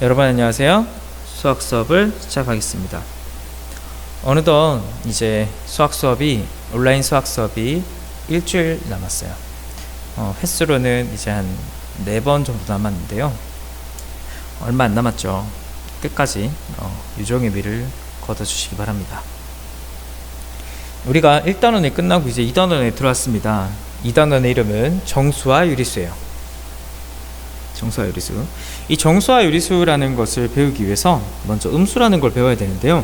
여러분 안녕하세요. 수학 수업을 시작하겠습니다. 어느덧 이제 수학 수업이 온라인 수학 수업이 일주일 남았어요. 어, 횟수로는 이제 한 네 번 정도 남았는데요. 얼마 안 남았죠. 끝까지 어, 유종의 미를 거둬주시기 바랍니다. 우리가 1단원이 끝나고 이제 2단원에 들어왔습니다. 2단원의 이름은 정수와 유리수예요. 정수와 유리수. 이 정수와 유리수라는 것을 배우기 위해서 먼저 음수라는 걸 배워야 되는데요.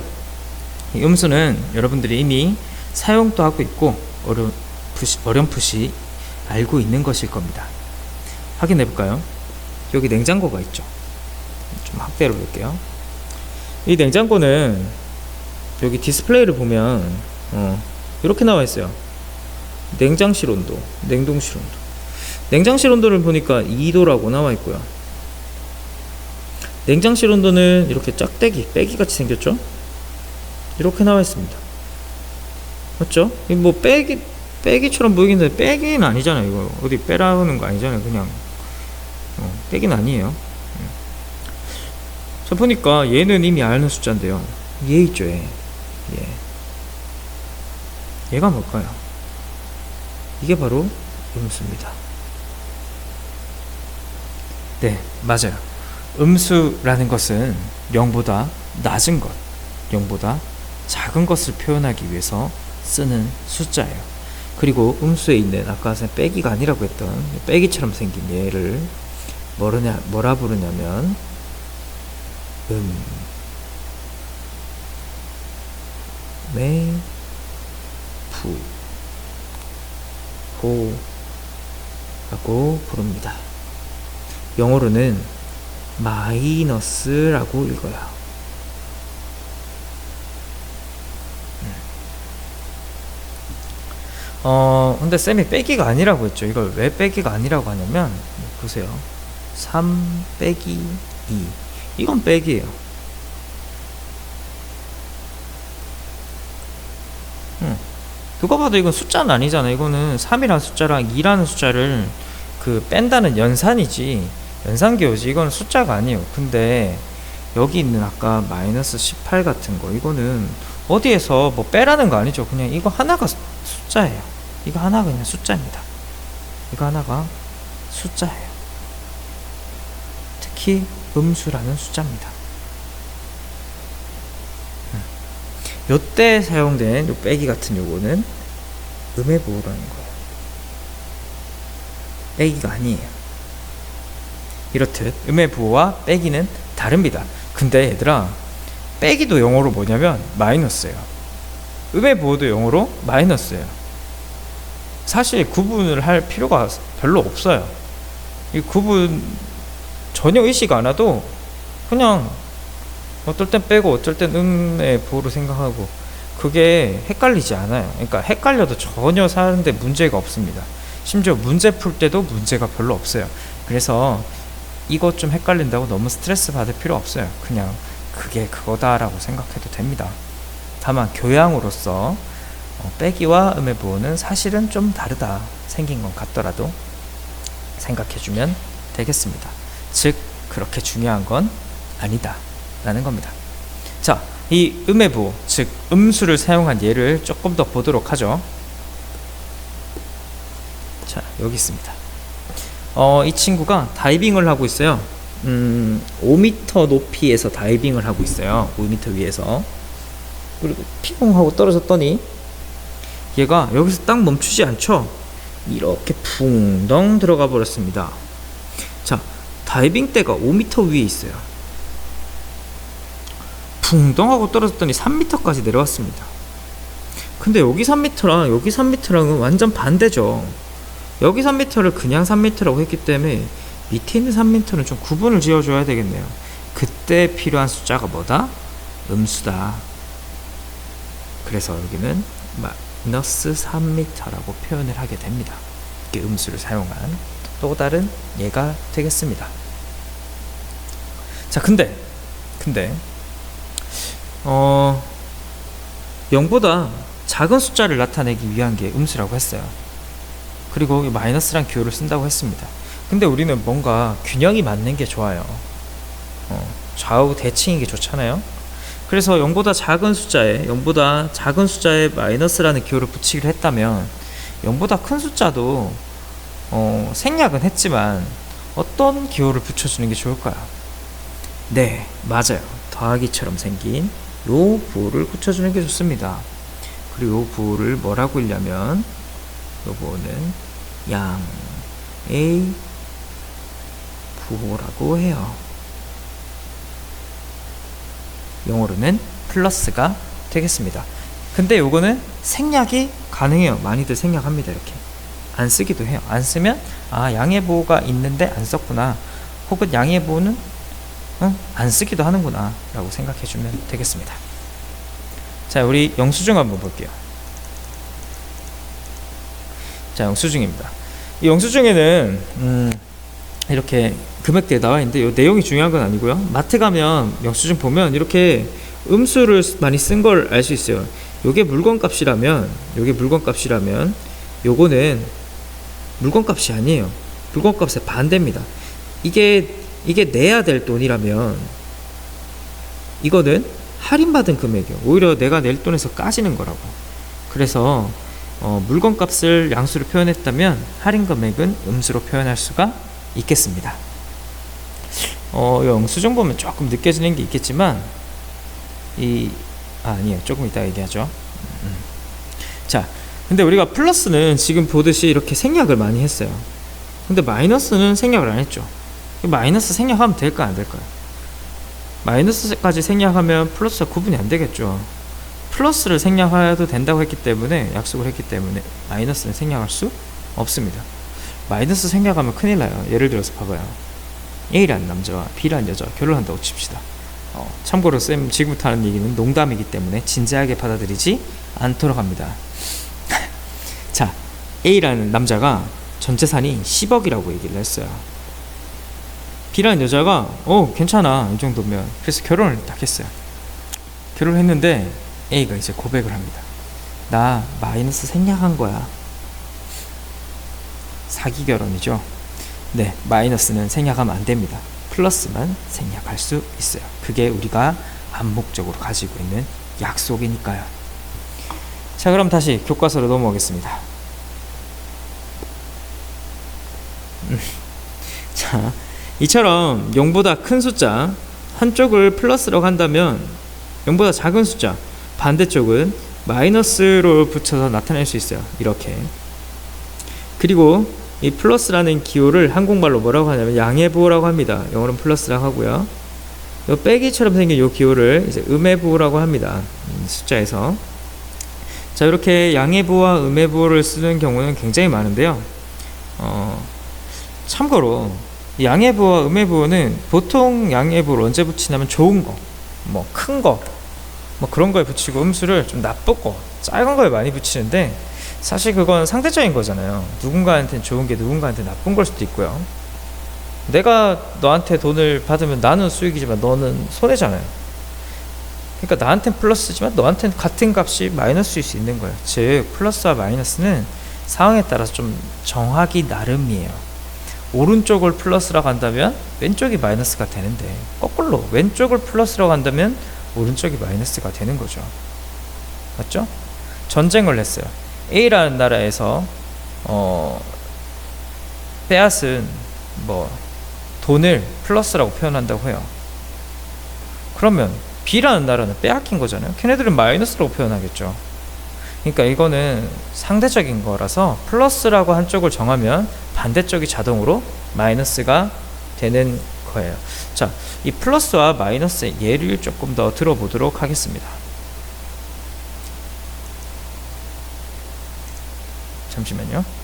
이 음수는 여러분들이 이미 사용도 하고 있고 어렴풋이, 어렴풋이 알고 있는 것일 겁니다. 확인해 볼까요? 여기 냉장고가 있죠. 좀 확대로 볼게요. 이 냉장고는 여기 디스플레이를 보면 어, 이렇게 나와 있어요. 냉장실 온도, 냉동실 온도. 냉장실 온도를 보니까 2도라고 나와 있고요. 냉장실 온도는 이렇게 짝대기, 빼기 같이 생겼죠? 이렇게 나와 있습니다. 맞죠? 이뭐 빼기, 빼기처럼 보이긴데 빼기는 아니잖아요. 이거 어디 빼라는 거 아니잖아요. 그냥 어, 빼기는 아니에요. 음. 자 보니까 얘는 이미 아는 숫자인데요. 얘 있죠, 얘. 얘. 얘가 뭘까요? 이게 바로 음수입니다. 네, 맞아요. 음수라는 것은 0보다 낮은 것, 0보다 작은 것을 표현하기 위해서 쓰는 숫자예요. 그리고 음수에 있는 아까 선생님 빼기가 아니라고 했던 빼기처럼 생긴 얘를 뭐르냐, 뭐라 부르냐면 음, 매, 부, 호라고 부릅니다. 영어로는 마이너스라고 읽어요. 음. 어, 근데 쌤이 빼기가 아니라고 했죠. 이걸 왜 빼기가 아니라고 하냐면, 보세요. 3 빼기 2. 이건 빼기예요. 음. 누가 봐도 이건 숫자는 아니잖아. 이거는 3이라는 숫자랑 2라는 숫자를 그 뺀다는 연산이지. 연산기호지. 이건 숫자가 아니에요. 근데 여기 있는 아까 마이너스 18 같은 거 이거는 어디에서 뭐 빼라는 거 아니죠. 그냥 이거 하나가 수- 숫자예요. 이거 하나가 그냥 숫자입니다. 이거 하나가 숫자예요. 특히 음수라는 숫자입니다. 음. 요때 사용된 요 빼기 같은 요거는 음의 보호라는 거예요. 빼기가 아니에요. 이렇듯 음의 부호와 빼기는 다릅니다. 근데 얘들아 빼기도 영어로 뭐냐면 마이너스예요. 음의 부호도 영어로 마이너스예요. 사실 구분을 할 필요가 별로 없어요. 이 구분 전혀 의식 안 해도 그냥 어떨 땐 빼고 어떨 땐 음의 부호로 생각하고 그게 헷갈리지 않아요. 그러니까 헷갈려도 전혀 사는데 문제가 없습니다. 심지어 문제 풀 때도 문제가 별로 없어요. 그래서 이것 좀 헷갈린다고 너무 스트레스 받을 필요 없어요. 그냥 그게 그거다라고 생각해도 됩니다. 다만 교양으로서 어, 빼기와 음의 부호는 사실은 좀 다르다 생긴 것 같더라도 생각해주면 되겠습니다. 즉 그렇게 중요한 건 아니다 라는 겁니다. 자, 이 음의 부호, 즉 음수를 사용한 예를 조금 더 보도록 하죠. 자, 여기 있습니다. 어, 이 친구가 다이빙을 하고 있어요. 음, 5m 높이에서 다이빙을 하고 있어요. 5m 위에서. 그리고 피공 하고 떨어졌더니 얘가 여기서 딱 멈추지 않죠. 이렇게 붕덩 들어가 버렸습니다. 자, 다이빙 대가 5m 위에 있어요. 붕덩 하고 떨어졌더니 3m까지 내려왔습니다. 근데 여기 3m랑 여기 3m랑은 완전 반대죠. 여기 3m를 그냥 3m라고 했기 때문에 밑에 있는 3m는 좀 구분을 지어줘야 되겠네요. 그때 필요한 숫자가 뭐다? 음수다. 그래서 여기는 마이너스 3m라고 표현을 하게 됩니다. 이게 음수를 사용한 또 다른 예가 되겠습니다. 자, 근데, 근데, 어, 0보다 작은 숫자를 나타내기 위한 게 음수라고 했어요. 그리고 이 마이너스란 기호를 쓴다고 했습니다. 근데 우리는 뭔가 균형이 맞는 게 좋아요. 어, 좌우 대칭인 게 좋잖아요. 그래서 0보다 작은 숫자에 0보다 작은 숫자에 마이너스라는 기호를 붙이기로 했다면 0보다 큰 숫자도 어, 생략은 했지만 어떤 기호를 붙여주는 게 좋을까요? 네, 맞아요. 더하기처럼 생긴 요 부호를 붙여주는 게 좋습니다. 그리고 요 부호를 뭐라고 읽냐면 요 부호는 양의 부호라고 해요. 영어로는 플러스가 되겠습니다. 근데 요거는 생략이 가능해요. 많이들 생략합니다. 이렇게. 안 쓰기도 해요. 안 쓰면 아 양의 부호가 있는데 안 썼구나. 혹은 양의 부호는 어? 안 쓰기도 하는구나 라고 생각해 주면 되겠습니다. 자 우리 영수증 한번 볼게요. 자 영수증입니다. 이 영수증에는 음, 이렇게 금액대에 나와 있는데 이 내용이 중요한 건 아니고요. 마트 가면 영수증 보면 이렇게 음수를 많이 쓴 걸 알 수 있어요. 요게 물건 값이라면 요게 물건 값이라면 요거는 물건 값이 아니에요. 물건 값의 반대입니다. 이게 이게 내야 될 돈이라면 이거는 할인받은 금액이요. 오히려 내가 낼 돈에서 까지는 거라고. 그래서 어, 물건 값을 양수로 표현했다면 할인 금액은 음수로 표현할 수가 있겠습니다. 어, 영수증 보면 조금 느껴지는 게 있겠지만 이 아, 아니에요. 조금 이따 얘기하죠. 음. 자, 근데 우리가 플러스는 지금 보듯이 이렇게 생략을 많이 했어요. 근데 마이너스는 생략을 안 했죠. 마이너스 생략하면 될까 안 될까요? 마이너스까지 생략하면 플러스가 구분이 안 되겠죠. 플러스를 생략해도 된다고 했기 때문에 약속을 했기 때문에 마이너스는 생략할 수 없습니다. 마이너스 생략하면 큰일 나요. 예를 들어서 봐봐요. A라는 남자와 B라는 여자가 결혼한다고 칩시다. 어, 참고로 쌤 지금부터 하는 얘기는 농담이기 때문에 진지하게 받아들이지 않도록 합니다. 자, A라는 남자가 전 재산이 10억이라고 얘기를 했어요. B라는 여자가 어 괜찮아 이 정도면 그래서 결혼을 딱 했어요. 결혼했는데 A가 이제 고백을 합니다. 나 마이너스 생략한 거야. 사기 결혼이죠. 네, 마이너스는 생략하면 안 됩니다. 플러스만 생략할 수 있어요. 그게 우리가 암묵적으로 가지고 있는 약속이니까요. 자, 그럼 다시 교과서로 넘어가겠습니다. 음. 자, 이처럼 0보다 큰 숫자 한쪽을 플러스라고 한다면 0보다 작은 숫자 반대쪽은 마이너스로 붙여서 나타낼 수 있어요. 이렇게. 그리고 이 플러스라는 기호를 한국말로 뭐라고 하냐면 양의 부호라고 합니다. 영어로는 플러스라고 하고요. 요 빼기처럼 생긴 요 기호를 이제 음의 부호라고 합니다. 숫자에서. 자, 이렇게 양의 부호와 음의 부호를 쓰는 경우는 굉장히 많은데요. 어, 참고로 양의 부호와 음의 부호는 보통 양의 부호를 언제 붙이냐면 좋은 거, 뭐 큰 거, 뭐 그런 거에 붙이고 음수를 좀 나쁘고 작은 거에 많이 붙이는데 사실 그건 상대적인 거잖아요. 누군가한테는 좋은 게 누군가한테 나쁜 걸 수도 있고요. 내가 너한테 돈을 받으면 나는 수익이지만 너는 손해잖아요. 그러니까 나한테는 플러스지만 너한테는 같은 값이 마이너스일 수 있는 거예요. 즉 플러스와 마이너스는 상황에 따라서 좀 정하기 나름이에요. 오른쪽을 플러스라고 한다면 왼쪽이 마이너스가 되는데 거꾸로 왼쪽을 플러스라고 한다면 오른쪽이 마이너스가 되는 거죠. 맞죠? 전쟁을 했어요. A라는 나라에서 어, 빼앗은 뭐 돈을 플러스라고 표현한다고 해요. 그러면 B라는 나라는 빼앗긴 거잖아요. 걔네들은 마이너스라고 표현하겠죠. 그러니까 이거는 상대적인 거라서 플러스라고 한쪽을 정하면 반대쪽이 자동으로 마이너스가 되는 거예요. 자, 이 플러스와 마이너스의 예를 조금 더 들어보도록 하겠습니다. 잠시만요.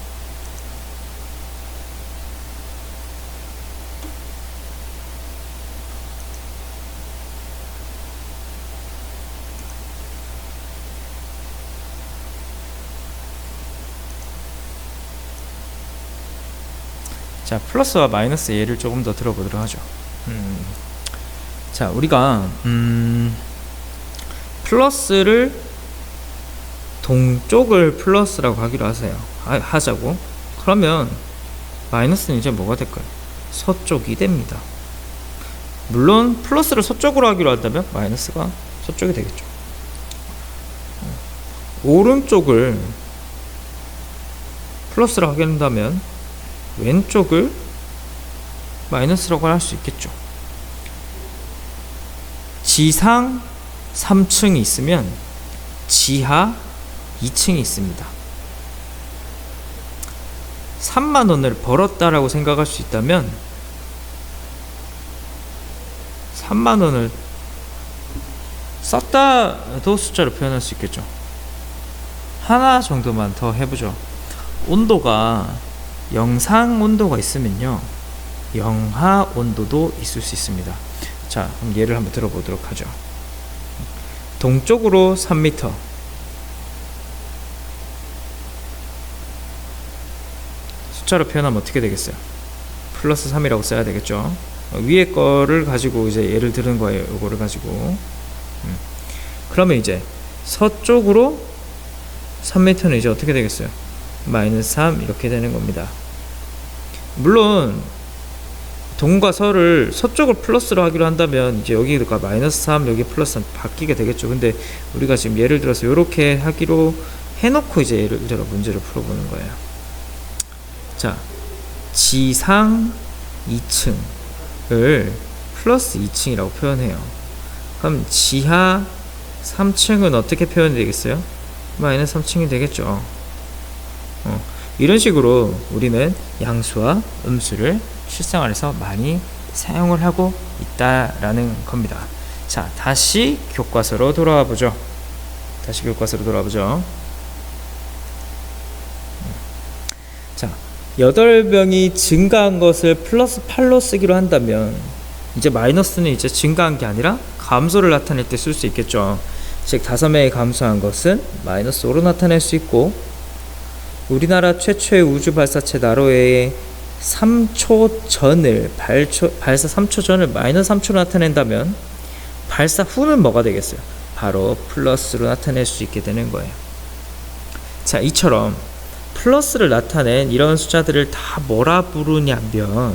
자, 플러스와 마이너스 예를 조금 더 들어보도록 하죠. 음, 자, 우리가 음, 플러스를 동쪽을 플러스라고 하기로 하세요. 하, 하자고. 그러면 마이너스는 이제 뭐가 될까요? 서쪽이 됩니다. 물론 플러스를 서쪽으로 하기로 한다면 마이너스가 서쪽이 되겠죠. 어, 오른쪽을 플러스로 하게 된다면 왼쪽을 마이너스라고 할 수 있겠죠. 지상 3층이 있으면 지하 2층이 있습니다. 3만 원을 벌었다라고 생각할 수 있다면 3만 원을 썼다도 숫자로 표현할 수 있겠죠. 하나 정도만 더 해보죠. 온도가 영상 온도가 있으면요. 영하 온도도 있을 수 있습니다. 자, 그럼 예를 한번 들어보도록 하죠. 동쪽으로 3m, 숫자로 표현하면 어떻게 되겠어요? 플러스 3이라고 써야 되겠죠. 어, 위에 거를 가지고 이제 예를 드는 거예요. 이거를 가지고. 음. 그러면 이제 서쪽으로 3m는 이제 어떻게 되겠어요? 마이너스 3 이렇게 되는 겁니다. 물론 동과 서를 서쪽을 플러스로 하기로 한다면 이제 여기가 마이너스 3 여기 플러스 3 바뀌게 되겠죠. 근데 우리가 지금 예를 들어서 이렇게 하기로 해놓고 이제 예를 들어 문제를 풀어보는 거예요. 자, 지상 2층을 플러스 2층이라고 표현해요. 그럼 지하 3층은 어떻게 표현이 되겠어요? 마이너스 3층이 되겠죠. 어, 이런 식으로 우리는 양수와 음수를 실생활에서 많이 사용을 하고 있다라는 겁니다. 자, 다시 교과서로 돌아와 보죠. 다시 교과서로 돌아와 보죠. 자, 8명이 증가한 것을 플러스 8로 쓰기로 한다면 이제 마이너스는 이제 증가한 게 아니라 감소를 나타낼 때 쓸 수 있겠죠. 즉 5명이 감소한 것은 마이너스 5로 나타낼 수 있고 우리나라 최초의 우주 발사체 나로의 3초 전을 발초, 발사 3초 전을 마이너스 3초로 나타낸다면 발사 후는 뭐가 되겠어요? 바로 플러스로 나타낼 수 있게 되는 거예요. 자, 이처럼 플러스를 나타낸 이런 숫자들을 다 뭐라 부르냐면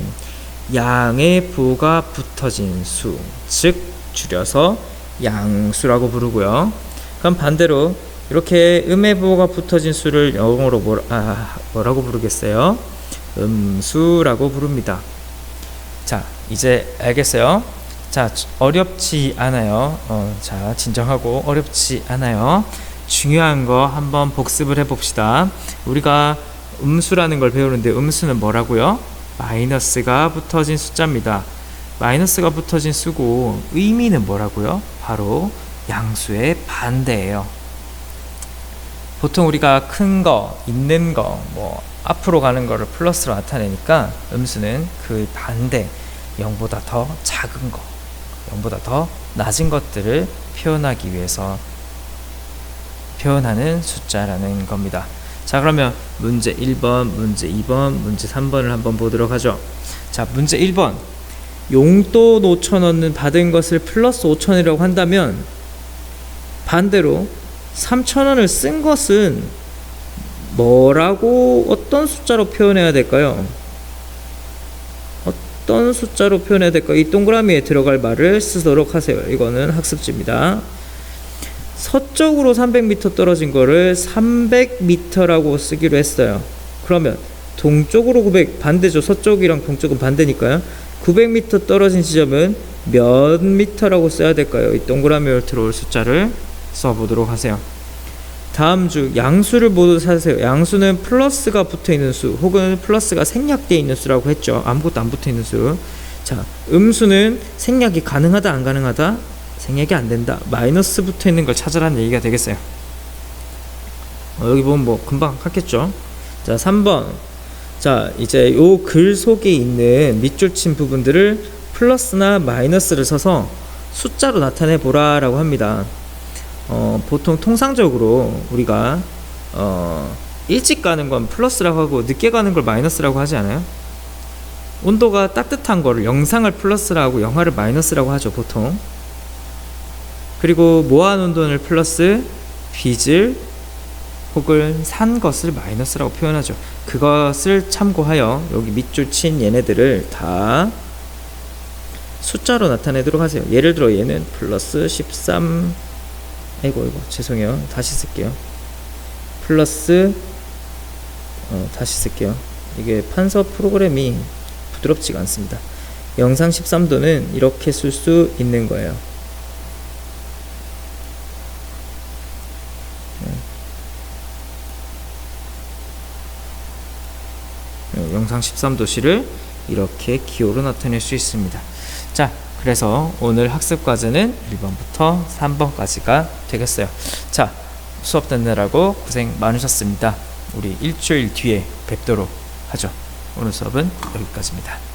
양의 부가 붙어진 수, 즉 줄여서 양수라고 부르고요. 그럼 반대로 이렇게 음의 부호가 붙어진 수를 영어로 뭐라, 아, 뭐라고 부르겠어요? 음수라고 부릅니다. 자, 이제 알겠어요? 자, 어렵지 않아요. 어, 자, 진정하고 어렵지 않아요. 중요한 거 한번 복습을 해봅시다. 우리가 음수라는 걸 배우는데 음수는 뭐라고요? 마이너스가 붙어진 숫자입니다. 마이너스가 붙어진 수고 의미는 뭐라고요? 바로 양수의 반대예요. 보통 우리가 큰 거, 있는 거, 뭐 앞으로 가는 거를 플러스로 나타내니까 음수는 그 반대 0보다 더 작은 거, 0보다 더 낮은 것들을 표현하기 위해서 표현하는 숫자라는 겁니다. 자, 그러면 문제 1번, 문제 2번, 문제 3번을 한번 보도록 하죠. 자, 문제 1번. 용돈 5천 원은 받은 것을 플러스 5천이라고 한다면 반대로 3천 원을 쓴 것은 뭐라고 어떤 숫자로 표현해야 될까요? 어떤 숫자로 표현해야 될까? 이 동그라미에 들어갈 말을 쓰도록 하세요. 이거는 학습지입니다. 서쪽으로 300m 떨어진 거를 300m라고 쓰기로 했어요. 그러면 동쪽으로 900 반대죠. 서쪽이랑 동쪽은 반대니까요. 900m 떨어진 지점은 몇 미터라고 써야 될까요? 이 동그라미에 들어올 숫자를 써보도록 하세요. 다음 주 양수를 모두 사세요. 양수는 플러스가 붙어 있는 수 혹은 플러스가 생략되어 있는 수라고 했죠. 아무것도 안 붙어 있는 수. 자, 음수는 생략이 가능하다 안 가능하다? 생략이 안 된다. 마이너스 붙어 있는 걸 찾으라는 얘기가 되겠어요. 어, 여기 보면 뭐 금방 하겠죠. 자, 3번. 자, 이제 요 글 속에 있는 밑줄 친 부분들을 플러스나 마이너스를 써서 숫자로 나타내 보라라고 합니다. 어, 보통 통상적으로 우리가 어, 일찍 가는 건 플러스라고 하고 늦게 가는 걸 마이너스라고 하지 않아요? 온도가 따뜻한 거를 영상을 플러스라고 영하를 마이너스라고 하죠 보통 그리고 모한 온도를 플러스 빚을 혹은 산 것을 마이너스라고 표현하죠 그것을 참고하여 여기 밑줄 친 얘네들을 다 숫자로 나타내도록 하세요. 예를 들어 얘는 플러스 13 아이고 아이고 죄송해요. 다시 쓸게요. 플러스 어, 다시 쓸게요. 이게 판서 프로그램이 부드럽지가 않습니다. 영상 13도는 이렇게 쓸 수 있는 거예요. 네, 영상 13도시를 이렇게 기호로 나타낼 수 있습니다. 자, 그래서 오늘 학습 과제는 1번부터 3번까지가 되겠어요. 자, 수업 듣느라고 고생 많으셨습니다. 우리 일주일 뒤에 뵙도록 하죠. 오늘 수업은 여기까지입니다.